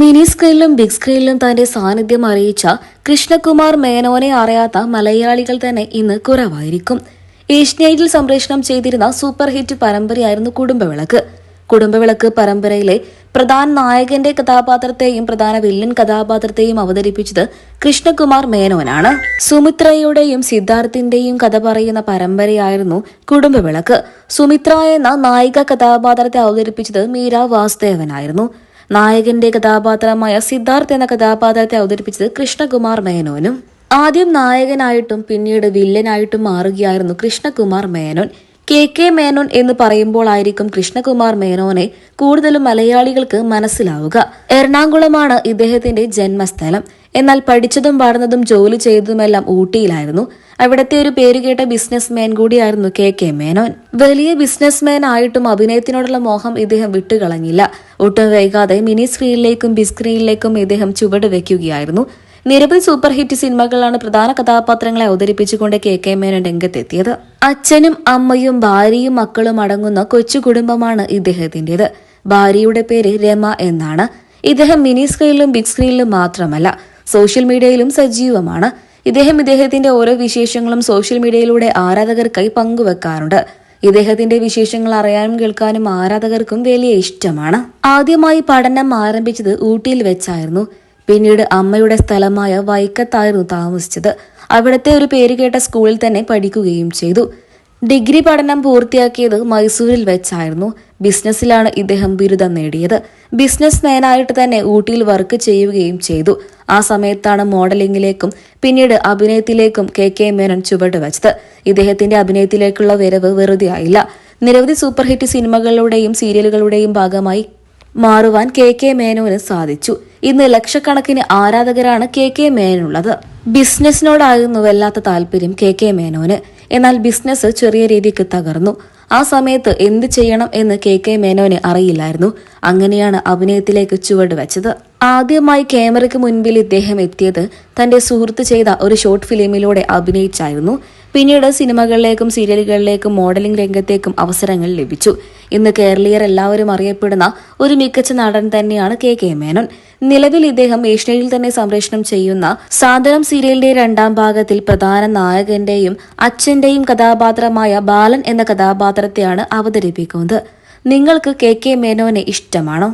Mini സ്ക്രീനിലും big സ്ക്രീനിലും തന്റെ സാന്നിധ്യം അറിയിച്ച കൃഷ്ണകുമാർ മേനോനെ അറിയാത്ത മലയാളികൾ തന്നെ ഇന്ന് കുറവായിരിക്കും. ഏഷ്യനൈറ്റിൽ സംപ്രേഷണം ചെയ്തിരുന്ന സൂപ്പർ ഹിറ്റ് പരമ്പരയായിരുന്നു കുടുംബവിളക്ക്. കുടുംബവിളക്ക് പരമ്പരയിലെ പ്രധാന നായകന്റെ കഥാപാത്രത്തെയും പ്രധാന വില്ലൻ കഥാപാത്രത്തെയും അവതരിപ്പിച്ചത് കൃഷ്ണകുമാർ മേനോനാണ്. സുമിത്രയുടെയും സിദ്ധാർത്ഥിന്റെയും കഥ പറയുന്ന പരമ്പരയായിരുന്നു കുടുംബവിളക്ക്. സുമിത്ര എന്ന നായിക കഥാപാത്രത്തെ അവതരിപ്പിച്ചത് മീര വാസുദേവനായിരുന്നു. നായകന്റെ കഥാപാത്രമായ സിദ്ധാർത്ഥ് എന്ന കഥാപാത്രത്തെ അവതരിപ്പിച്ചത് കൃഷ്ണകുമാർ മേനോനും. ആദ്യം നായകനായിട്ടും പിന്നീട് വില്ലനായിട്ടും മാറുകയായിരുന്നു കൃഷ്ണകുമാർ മേനോൻ. കെ കെ മേനോൻ എന്ന് പറയുമ്പോൾ ആയിരിക്കും കൃഷ്ണകുമാർ മേനോനെ കൂടുതലും മലയാളികൾക്ക് മനസ്സിലാവുക. എറണാകുളമാണ് ഇദ്ദേഹത്തിന്റെ ജന്മസ്ഥലം. എന്നാൽ പഠിച്ചതും പാടുന്നതും ജോലി ചെയ്തതുമെല്ലാം ഊട്ടിയിലായിരുന്നു. അവിടത്തെ ഒരു പേരുകേട്ട ബിസിനസ്മാൻ കൂടിയായിരുന്നു കെ കെ മേനോൻ. വലിയ ബിസിനസ്മാൻ ആയിട്ടും അഭിനയത്തിനോടുള്ള മോഹം ഇദ്ദേഹം വിട്ടുകളഞ്ഞില്ല. ഒട്ടും വൈകാതെ മിനി സ്ക്രീനിലേക്കും ബിഗ് സ്ക്രീനിലേക്കും ഇദ്ദേഹം ചുവട് വെക്കുകയായിരുന്നു നിരവധി സൂപ്പർ ഹിറ്റ് സിനിമകളാണ് പ്രധാന കഥാപാത്രങ്ങളെ അവതരിപ്പിച്ചുകൊണ്ട് കെ കെ മേനോൻ രംഗത്തെത്തിയത്. അച്ഛനും അമ്മയും ഭാര്യയും മക്കളും അടങ്ങുന്ന കൊച്ചു കുടുംബമാണ് ഇദ്ദേഹത്തിന്റേത് ഭാര്യയുടെ പേര് രമ എന്നാണ്. ഇദ്ദേഹം മിനി സ്ക്രീനിലും ബിഗ് സ്ക്രീനിലും മാത്രമല്ല. സോഷ്യൽ മീഡിയയിലും സജീവമാണ്. ഇദ്ദേഹം ഇദ്ദേഹത്തിന്റെ ഓരോ വിശേഷങ്ങളും സോഷ്യൽ മീഡിയയിലൂടെ ആരാധകർക്കായി പങ്കുവെക്കാറുണ്ട്. ഇദ്ദേഹത്തിന്റെ വിശേഷങ്ങൾ അറിയാനും കേൾക്കാനും ആരാധകർക്കും വലിയ ഇഷ്ടമാണ്. ആദ്യമായി പഠനം ആരംഭിച്ചത് ഊട്ടിയിൽ വെച്ചായിരുന്നു. പിന്നീട് അമ്മയുടെ സ്ഥലമായ വൈക്കത്തായിരുന്നു താമസിച്ചത്. അവിടുത്തെ ഒരു പേരുകേട്ട സ്കൂളിൽ തന്നെ പഠിക്കുകയും ചെയ്തു. ഡിഗ്രി പഠനം പൂർത്തിയാക്കിയത് മൈസൂരിൽ വെച്ചായിരുന്നു. ബിസിനസ്സിലാണ് ഇദ്ദേഹം ബിരുദം നേടിയത്. ബിസിനസ് മാനായിട്ട് തന്നെ ഊട്ടിയിൽ വർക്ക് ചെയ്യുകയും ചെയ്തു. ആ സമയത്താണ് മോഡലിംഗിലേക്കും പിന്നീട് അഭിനയത്തിലേക്കും കെ കെ മേനോൻ ചുവട് വെച്ചത്. ഇദ്ദേഹത്തിന്റെ അഭിനയത്തിലേക്കുള്ള വരവ് വെറുതെ ആയില്ല. നിരവധി സൂപ്പർ ഹിറ്റ് സിനിമകളുടെയും സീരിയലുകളുടെയും ഭാഗമായി മാറുവാൻ കെ കെ മേനോന് സാധിച്ചു. ഇന്ന് ലക്ഷക്കണക്കിന് ആരാധകരാണ് കെ കെ മേനുള്ളത് ബിസിനസ്സിനോടായിരുന്നു വല്ലാത്ത താല്പര്യം കെ കെ മേനോന്. എന്നാൽ ബിസിനസ് ചെറിയ രീതിക്ക് തകർന്നു. ആ സമയത്ത് എന്ത് ചെയ്യണം എന്ന് കെ കെ മേനോന് അറിയില്ലായിരുന്നു. അങ്ങനെയാണ് അഭിനയത്തിലേക്ക് ചുവട് വെച്ചത്. ആദ്യമായി ക്യാമറയ്ക്ക് മുൻപിൽ ഇദ്ദേഹം എത്തിയത് തന്റെ സുഹൃത്ത് ചെയ്ത ഒരു ഷോർട്ട് ഫിലിമിലൂടെ അഭിനയിച്ചായിരുന്നു. പിന്നീട് സിനിമകളിലേക്കും സീരിയലുകളിലേക്കും മോഡലിംഗ് രംഗത്തേക്കും അവസരങ്ങൾ ലഭിച്ചു. ഇന്ന് കേരളീയർ എല്ലാവരും അറിയപ്പെടുന്ന ഒരു മികച്ച നടൻ തന്നെയാണ് കെ കെ മേനോൻ. നിലവിൽ ഇദ്ദേഹം ഏഷ്യയിൽ തന്നെ സംപ്രേഷണം ചെയ്യുന്ന സാധനം സീരിയലിന്റെ രണ്ടാം ഭാഗത്തിൽ പ്രധാന നായകന്റെയും അച്ഛന്റെയും കഥാപാത്രമായ ബാലൻ എന്ന കഥാപാത്രത്തെയാണ് അവതരിപ്പിക്കുന്നത്. നിങ്ങൾക്ക് കെ കെ മേനോനെ ഇഷ്ടമാണോ?